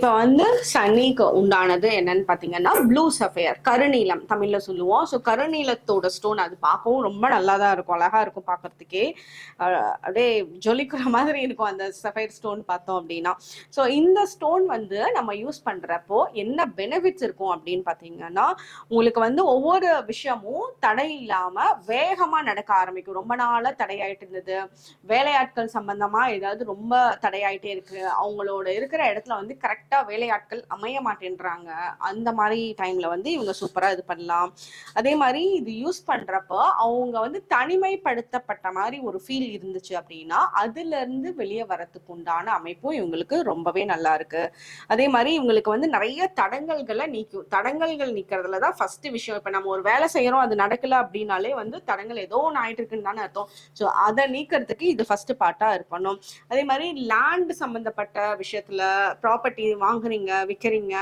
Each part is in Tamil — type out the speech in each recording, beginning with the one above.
இப்போ வந்து சனிக்கு உண்டானது என்னன்னு பார்த்தீங்கன்னா ப்ளூ சஃபயர் கருநீலம் தமிழ்ல சொல்லுவோம். ஸோ கருநீலத்தோட ஸ்டோன் அது பார்க்கவும் ரொம்ப நல்லா தான் இருக்கும். அழகா இருக்கும் பார்க்கறதுக்கே. அப்படியே ஜொலிக்கிற மாதிரி இருக்கும் அந்த சஃபயர் ஸ்டோன் பார்த்தோம் அப்படின்னா. ஸோ இந்த ஸ்டோன் வந்து நம்ம யூஸ் பண்றப்போ என்ன பெனிஃபிட்ஸ் இருக்கும் அப்படின்னு பார்த்தீங்கன்னா உங்களுக்கு வந்து ஒவ்வொரு விஷயமும் தடை இல்லாம வேகமா நடக்க ஆரம்பிக்கும். ரொம்ப நாளா தடையாயிட்டு இருந்தது. வேலையாட்கள் சம்பந்தமா ஏதாவது ரொம்ப தடையாயிட்டே இருக்கு. அவங்களோட இருக்கிற இடத்துல வந்து கரெக்ட் வேலையாட்கள் அமைய மாட்டேன்றாங்க. அந்த மாதிரி டைம்ல வந்து இவங்க சூப்பரா இது பண்ணலாம். அதே மாதிரி இது யூஸ் பண்றப்ப அவங்க வந்து தனிமைப்படுத்தப்பட்ட மாதிரி ஒரு ஃபீல் இருந்துச்சு அப்படின்னா அதுல இருந்து வெளியே வரத்துக்கு உண்டான அமைப்பும் இவங்களுக்கு ரொம்பவே நல்லா இருக்கு. அதே மாதிரி இவங்களுக்கு வந்து நிறைய தடங்கல்களை நீக்கும் தடங்கல்கள் நீக்கிறதுல தான் ஃபர்ஸ்ட் விஷயம். இப்ப நம்ம ஒரு வேலை செய்யறோம் அது நடக்கல அப்படின்னாலே வந்து தடங்கள் ஏதோ ஒன்று ஆயிட்டு இருக்குன்னு தானே அர்த்தம். ஸோ அதை நீக்கிறதுக்கு இது ஃபர்ஸ்ட் பார்ட்டா இருக்கணும். அதே மாதிரி லேண்ட் சம்பந்தப்பட்ட விஷயத்துல ப்ராப்பர்ட்டி வாங்குறீங்க விற்கிறீங்க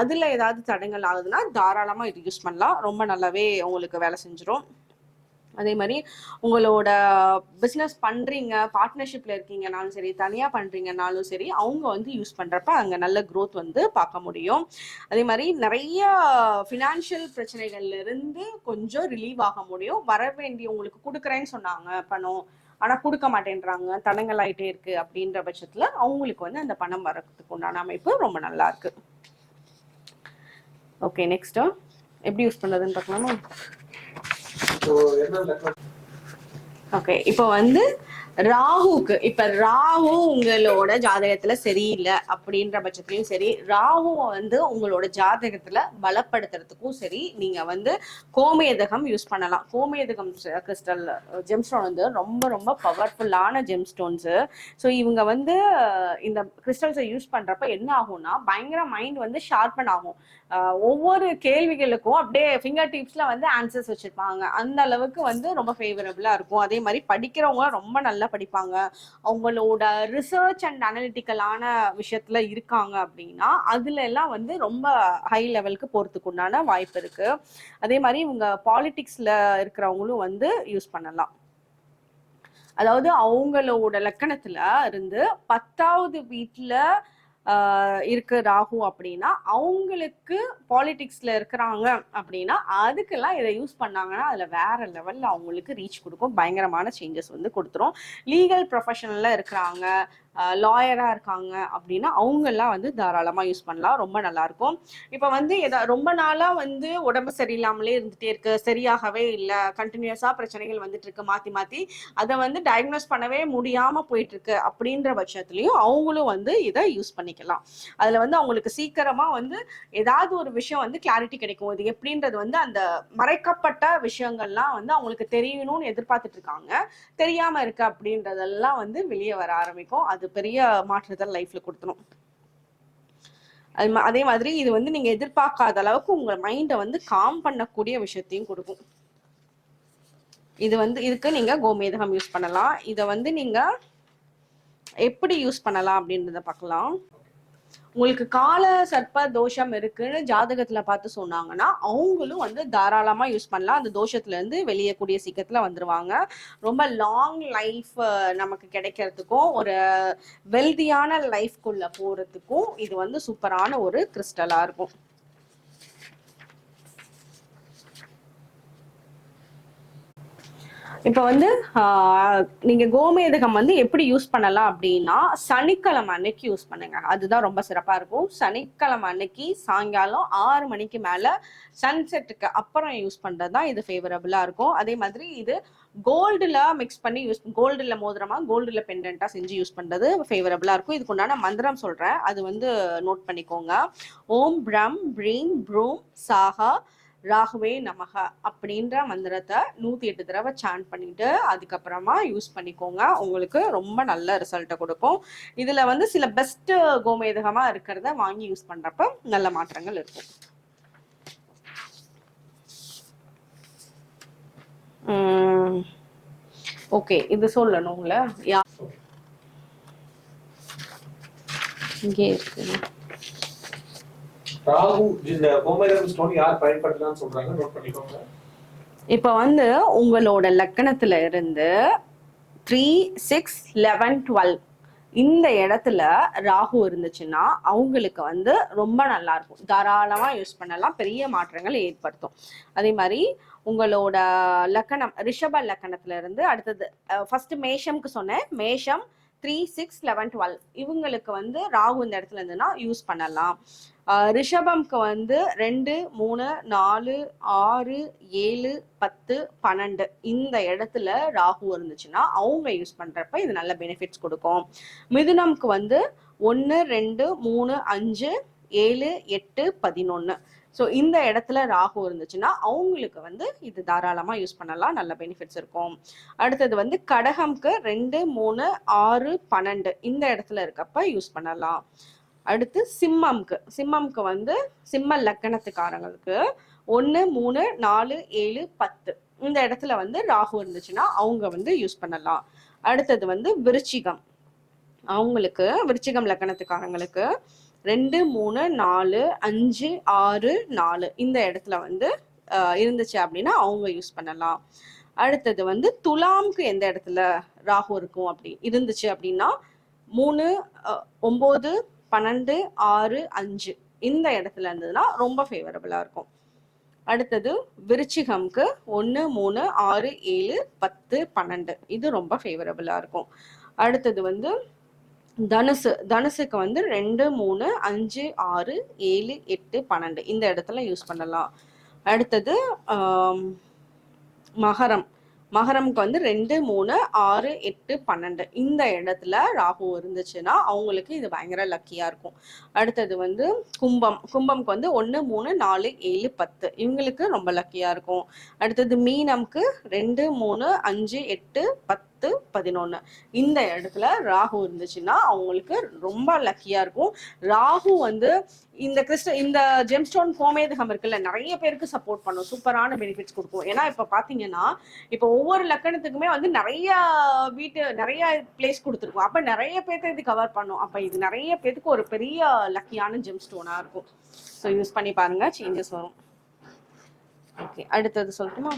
அதுல ஏதாவது தடங்கள் ஆகுதுன்னா தாராளமா இது யூஸ் பண்ணலாம். ரொம்ப நல்லாவே உங்களுக்கு வேலை செஞ்சிடும் அதே மாதிரி உங்களோட பிஸ்னஸ் பண்றீங்க பார்ட்னர்ஷிப்ல இருக்கீங்கனாலும் சரி தனியா பண்றீங்கனாலும் சரி அவங்க வந்து யூஸ் பண்றப்ப அங்க நல்ல க்ரோத் வந்து பார்க்க முடியும். அதே மாதிரி நிறைய ஃபினான்ஷியல் பிரச்சனைகள்ல இருந்து கொஞ்சம் ரிலீவ் ஆக முடியும். வர வேண்டிய உங்களுக்கு கொடுக்குறேன்னு சொன்னாங்க பணம் ஆனா கொடுக்க மாட்டேன்றாங்க. தடங்கள் ஆயிட்டே இருக்கு அப்படின்ற பட்சத்துல அவங்களுக்கு வந்து அந்த பணம் வரதுக்கு உண்டான அமைப்பு ரொம்ப நல்லா இருக்கு. ஓகே நெக்ஸ்ட் எப்படி யூஸ் பண்றதுன்னு பார்க்கலாமா? ஓகே இப்போ வந்து ராகுக்கு இப்ப ராகு உங்களோட ஜாதகத்துல சரியில்லை அப்படின்ற பட்சத்துலயும் சரி ராகு வந்து உங்களோட ஜாதகத்துல பலப்படுத்துறதுக்கும் சரி நீங்க வந்து கோமேதகம் யூஸ் பண்ணலாம். கோமேதகம் கிறிஸ்டல் ஜெம்ஸ்டோன் வந்து ரொம்ப ரொம்ப பவர்ஃபுல்லான ஜெம்ஸ்டோன்ஸ் ஸோ இவங்க வந்து இந்த கிறிஸ்டல்ஸை யூஸ் பண்றப்ப என்ன ஆகும்னா பயங்கர மைண்ட் வந்து ஷார்பன் ஆகும். ஒவ்வொரு கேள்விகளுக்கும் அப்படியே ஃபிங்கர் டிப்ஸ்ல வந்து ஆன்சர்ஸ் வச்சிருப்பாங்க. அந்த அளவுக்கு வந்து ரொம்ப ஃபேவரபிளா இருக்கும். அதே மாதிரி படிக்கிறவங்க ரொம்ப நல்ல படிப்பாங்க. அவங்களோட ரிசர்ச் அண்ட் அனலிட்டிக்கலான விஷயத்துல இருக்காங்க அப்படின்னா அதுல எல்லாம் வந்து ரொம்ப ஹை லெவலுக்கு போறதுக்கு உண்டான வாய்ப்பு இருக்கு. அதே மாதிரி இவங்க பாலிடிக்ஸ்ல இருக்கிறவங்களும் வந்து யூஸ் பண்ணலாம். அதாவது அவங்களோட லக்கணத்துல இருந்து பத்தாவது வீட்டுல இருக்கு ராகு அப்படின்னா அவங்களுக்கு பாலிடிக்ஸ்ல இருக்கிறாங்க அப்படின்னா அதுக்கெல்லாம் இதை யூஸ் பண்ணாங்கன்னா அதுல வேற லெவல்ல அவங்களுக்கு ரீச் கொடுக்கும். பயங்கரமான சேஞ்சஸ் வந்து கொடுத்துரும். லீகல் ப்ரொஃபஷனல்ல இருக்கிறாங்க. லாயராக இருக்காங்க அப்படின்னா அவங்கெல்லாம் வந்து தாராளமாக யூஸ் பண்ணலாம். ரொம்ப நல்லாயிருக்கும். இப்போ வந்து எதா ரொம்ப நாளாக வந்து உடம்பு சரியில்லாமலே இருந்துகிட்டே இருக்கு. சரியாகவே இல்லை. கண்டினியூஸாக பிரச்சனைகள் வந்துட்டு இருக்கு. மாற்றி மாற்றி அதை வந்து டயக்னோஸ் பண்ணவே முடியாமல் போயிட்டுருக்கு அப்படின்ற பட்சத்துலேயும் அவங்களும் வந்து இதை யூஸ் பண்ணிக்கலாம். அதில் வந்து அவங்களுக்கு சீக்கிரமாக வந்து ஏதாவது ஒரு விஷயம் வந்து கிளாரிட்டி கிடைக்கும். இது எப்படின்றது வந்து அந்த மறைக்கப்பட்ட விஷயங்கள்லாம் வந்து அவங்களுக்கு தெரியணும்னு எதிர்பார்த்துட்டு இருக்காங்க. இருக்குது இருக்கு அப்படின்றதெல்லாம் வந்து வெளியே வர ஆரம்பிக்கும். அது பெரிய மாற்றத்தை லைஃப்ல கொடுத்துரும் அது அதே மாதிரி இது வந்து நீங்க எதிர்பார்க்காத அளவுக்கு உங்க மைண்டை வந்து காம் பண்ணக்கூடிய விஷயத்தையும் கொடுக்கும். இது வந்து இதுக்கு நீங்க கோமேதகம் யூஸ் பண்ணலாம். இதை வந்து நீங்க எப்படி யூஸ் பண்ணலாம் அப்படின்றத பார்க்கலாம். உங்களுக்கு கால சர்ப்ப தோஷம் இருக்குன்னு ஜாதகத்துல பார்த்து சொன்னாங்கன்னா அவங்களும் வந்து தாராளமா யூஸ் பண்ணலாம். அந்த தோஷத்துல இருந்து வெளியே கூடிய சீக்கிரத்துல வந்துருவாங்க. ரொம்ப லாங் லைஃப் நமக்கு கிடைக்கிறதுக்கும் ஒரு வெல்தியான லைஃப்குள்ள போறதுக்கும் இது வந்து சூப்பரான ஒரு கிறிஸ்டலா இருக்கும். இப்போ வந்து நீங்கள் நீங்க கோமேதகம் வந்து எப்படி யூஸ் பண்ணலாம் அப்படின்னா சனிக்கிழமை அன்னைக்கு யூஸ் பண்ணுங்க. அதுதான் ரொம்ப சிறப்பா இருக்கும். சனிக்கிழமை அன்னைக்கு சாயங்காலம் ஆறு மணிக்கு மேல சன்செட்டுக்கு அப்புறம் யூஸ் பண்றது தான் இது ஃபேவரபிளா இருக்கும். அதே மாதிரி இது கோல்டுல மிக்ஸ் பண்ணி யூஸ் கோல்டுல மோதிரமா கோல்டுல பெண்டன்ட்டா செஞ்சு யூஸ் பண்றது ஃபேவரபிளா இருக்கும். இதுக்கு உண்டான மந்திரம் சொல்றேன். அது வந்து நோட் பண்ணிக்கோங்க. ஓம் பிரம் ப்ரீம் ப்ரூம் சாகா ராகுவே நமக அப்படின்ற மந்திரத்தை நூத்தி எட்டு தடவை சாண்ட் பண்ணிட்டு அதுக்கப்புறமா யூஸ் பண்ணிக்கோங்க. உங்களுக்கு ரொம்ப நல்ல ரிசல்ட்டை கொடுக்கும். இதுல வந்து சில பெஸ்ட் கோமேதகமா இருக்கிறத வாங்கி யூஸ் பண்றப்ப நல்ல மாற்றங்கள் இருக்கும். ஓகே இது சொல்லணும்ல? யா இங்கே இருக்கு. ராகு இந்த கோமேதகம் ஸ்டோன் யார் பயன்படுத்தலாம்னு சொல்றாங்க நோட் பண்ணிக்கோங்க. இப்போ வந்து உங்களோட லக்கணத்துல இருந்து த்ரீ சிக்ஸ் லெவன் டுவெல் இந்த இடத்துல ராகு இருந்துச்சுன்னா அவங்களுக்கு வந்து ரொம்ப நல்லா இருக்கும். தாராளமா யூஸ் பண்ணலாம். பெரிய மாற்றங்கள் ஏற்படுத்தும். அதே மாதிரி உங்களோட லக்கணம் ரிஷப லக்கணத்துல இருந்து அடுத்தது ஃபர்ஸ்ட் மேஷம்க்கு சொன்னேன். மேஷம் த்ரீ சிக்ஸ் லெவன் டுவெல் இவங்களுக்கு வந்து ராகு இந்த இடத்துல இருந்துன்னா யூஸ் பண்ணலாம். ரிஷபம்க்கு வந்து ரெண்டு மூணு நாலு ஆறு ஏழு பத்து பன்னெண்டு இந்த இடத்துல ராகு இருந்துச்சுன்னா அவங்க யூஸ் பண்றப்ப இது நல்ல பெனிஃபிட்ஸ் கொடுக்கும். மிதுனம்க்கு வந்து ஒன்று ரெண்டு மூணு அஞ்சு ஏழு எட்டு பதினொன்று ஸோ இந்த இடத்துல ராகு இருந்துச்சுன்னா அவங்களுக்கு வந்து இது தாராளமாக யூஸ் பண்ணலாம். நல்ல பெனிஃபிட்ஸ் இருக்கும். அடுத்தது வந்து கடகம்க்கு ரெண்டு மூணு ஆறு பன்னெண்டு. இந்த இடத்துல இருக்கப்ப யூஸ் பண்ணலாம். அடுத்து சிம்மம்க்கு. சிம்மம்க்கு வந்து சிம்ம லக்கணத்துக்காரங்களுக்கு ஒன்று மூணு நாலு ஏழு பத்து. இந்த இடத்துல வந்து ராகு இருந்துச்சுன்னா அவங்க வந்து யூஸ் பண்ணலாம். அடுத்தது வந்து விருச்சிகம். அவங்களுக்கு விருச்சிகம் லக்கணத்துக்காரங்களுக்கு ரெண்டு மூணு நாலு அஞ்சு ஆறு நாலு இந்த இடத்துல வந்து இருந்துச்சு அப்படின்னா அவங்க யூஸ் பண்ணலாம். அடுத்தது வந்து துலாம்க்கு எந்த இடத்துல ராகு இருக்கும் அப்படி இருந்துச்சு அப்படின்னா மூணு ஒம்பது பன்னெண்டு ஆறு அஞ்சு இந்த இடத்துல இருந்ததுன்னா ரொம்ப ஃபேவரபுளாக இருக்கும். அடுத்தது விருச்சிகம்க்கு ஒன்று மூணு ஆறு ஏழு பத்து பன்னெண்டு இது ரொம்ப ஃபேவரபுளாக இருக்கும். அடுத்தது வந்து தனுசு தனுசுக்கு வந்து ரெண்டு மூணு அஞ்சு ஆறு ஏழு எட்டு பன்னெண்டு. இந்த இடத்துல யூஸ் பண்ணலாம். அடுத்தது மகரம். மகரம்க்கு வந்து ரெண்டு மூணு ஆறு எட்டு பன்னெண்டு. இந்த இடத்துல ராகு இருந்துச்சுன்னா அவங்களுக்கு இது பயங்கர லக்கியாக இருக்கும். அடுத்தது வந்து கும்பம். கும்பம்க்கு வந்து ஒன்று மூணு நாலு ஏழு பத்து. இவங்களுக்கு ரொம்ப லக்கியாக இருக்கும். அடுத்தது மீனம்க்கு ரெண்டு மூணு அஞ்சு எட்டு பத்து. பதினொன்று இந்த இடத்துல ராகு இருந்துச்சுன்னா அவங்களுக்கு ரொம்ப லக்கியா இருக்கும். ராகு வந்து இந்த கிறிஸ்ட இந்த ஜெம்ஸ்டோன் கோமேதகம் இருக்குல்ல நிறைய பேருக்கு சப்போர்ட் பண்ணும். சூப்பரான பெனிஃபிட்ஸ் கொடுக்கும். ஏன்னா இப்ப பாத்தீங்கன்னா இப்போ ஒவ்வொரு லக்கணத்துக்குமே வந்து நிறைய வீட்டு நிறைய பிளேஸ் கொடுத்துருக்கும். அப்ப நிறைய பேர்த்த இது கவர் பண்ணும். அப்ப இது நிறைய பேருக்கு ஒரு பெரிய லக்கியான ஜெம்ஸ்டோனாக இருக்கும். ஸோ யூஸ் பண்ணி பாருங்க. சேஞ்சஸ் வரும். ஓகே அடுத்தது சொல்லட்டுமா?